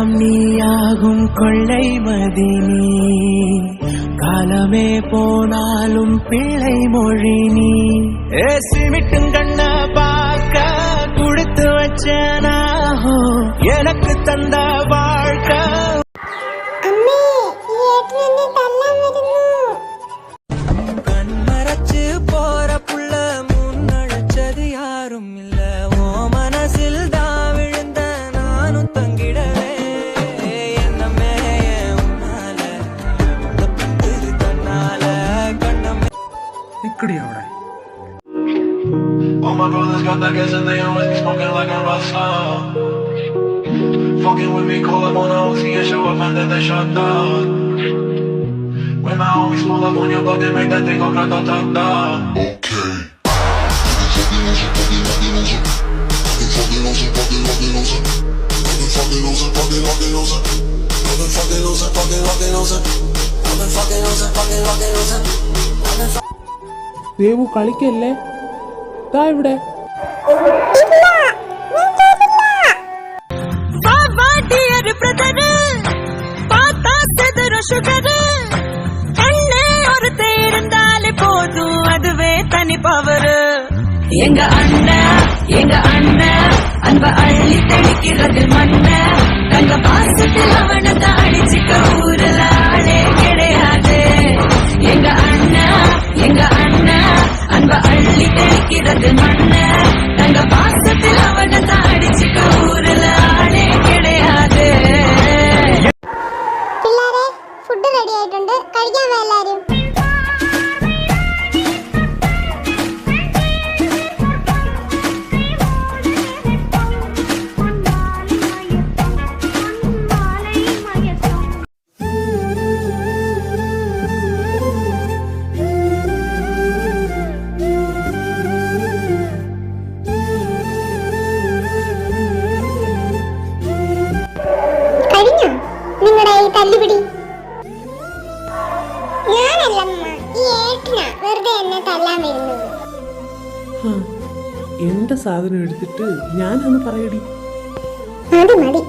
எல்லாம் நீயாகும் கொள்ளை மதினி. காலமே போனாலும் பிள்ளை மொழி நீ ஏசிமிட்டும் கண்ண பார்க்க கொடுத்து வச்சனாஹோ எனக்கு தந்த ककड़ी आवड़ा है All my got that gas and they smoking like a rasta Fucking with me, call up on OC and show and then they shut down When my homies on your block, they make that thing go Okay Fucking fucking, fucking Fucking fucking, fucking Fucking fucking, fucking Fucking fucking, fucking fucking fucking, fucking fucking Devu കളിക്കല്ലേ தனி ഇവിടെ எங்க அண்ணன் எங்க அண்ணன் அன்ப அள்ளி தெளிக்கிறது மண்ண. தங்க பாசத்தில் அவனை தான் அடிச்சுக்க ஊரல. നിങ്ങളുടെ ഈ തല്ലുപിടി. ഞാനല്ലമ്മ ഈ ഏട്ടനാ വെറുതെ എന്നെ തല്ലാൻ വരുന്നത്. എന്റെ സാധനം എടുത്തിട്ട് ഞാനൊന്ന് പറയടി. മതി മതി.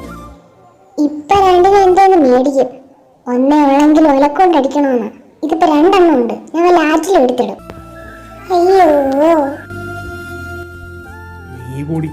ഇപ്പൊ രണ്ടിനും എന്തോന്ന് മേടിക്കും. ഒന്നേ ഉള്ളെങ്കിൽ ഒലക്കൊണ്ട് അടിക്കണമെന്ന് ഇതിപ്പോ രണ്ടെണ്ണം ഉണ്ട്. ഞാൻ ലാറ്റിൽ എടുത്തിടും. അയ്യോ. നീ പൊടി.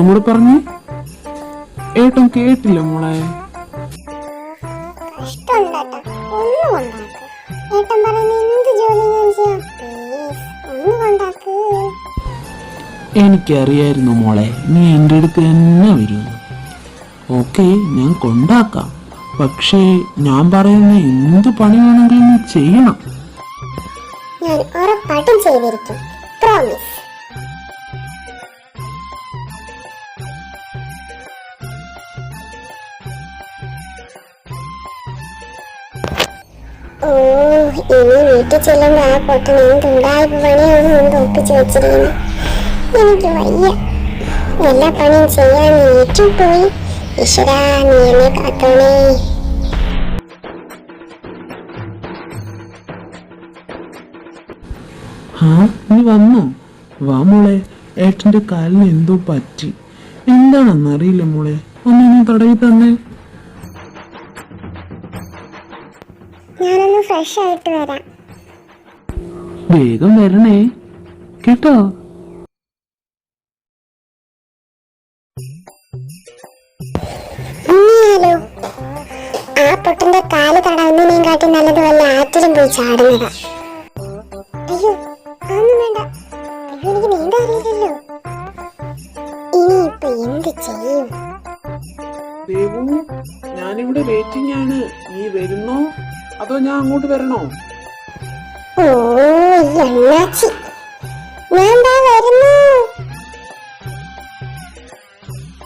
ഒന്നും കൂടെ പറഞ്ഞു. ഏട്ടൻ കേട്ടില്ല മോളെ? എനിക്കറിയായിരുന്നു മോളെ നീ എന്റെ അടുത്ത് തന്നെ വരുന്നു ഓക്കെ ഞാൻ കൊണ്ടാക്കാം. പക്ഷേ ഞാൻ പറയുന്ന എന്ത് പണി വേണമെങ്കിലും നീ ചെയ്യണം. ഞാൻ ഉറപ്പായിട്ടും ചെയ്തിരിക്കും. പ്രോമിസ് ഓ ഇനി വീട്ടിൽ ചെല്ലുമ്പോൾ ആ പൊട്ടൻ എന്ത് ഉണ്ടായ്പ പണിയാണ് കൊണ്ട് ഒപ്പിച്ചു വെച്ചിരിക്കുന്നത് എനിക്ക് വയ്യ. എല്ലാ പണിയും ചെയ്യാൻ ഏറ്റവും പോയി. ഈശ്വരാ നീ എന്നെ ആ നീ വന്നോ? വാ മോളെ. ഏട്ടന്റെ കാലിന് എന്തോ പറ്റി. എന്താണെന്നറിയില്ല മോളെ. ഒന്ന് നീ തടവി തന്നെ. ഞാനൊന്ന് ഫ്രഷ് ആയിട്ട് വരാം. വേഗം വരണേ. കേട്ടോ? ആ പൊട്ടന്റെ കാൽ തടവുന്നതിനേയും കാട്ടി നല്ലത് വല്ല ആറ്റിലും പോയി ചാടുന്നതാ. അയ്യോ വേണ്ട. എന്ത് ചെയ്യും? ഞാനിവിടെ വെയിറ്റിംഗ് ആണ്. നീ വരുന്നോ? അതോ ഞാൻ അങ്ങോട്ട് വരണോ? ഓ അണ്ണാച്ചി ഞാൻ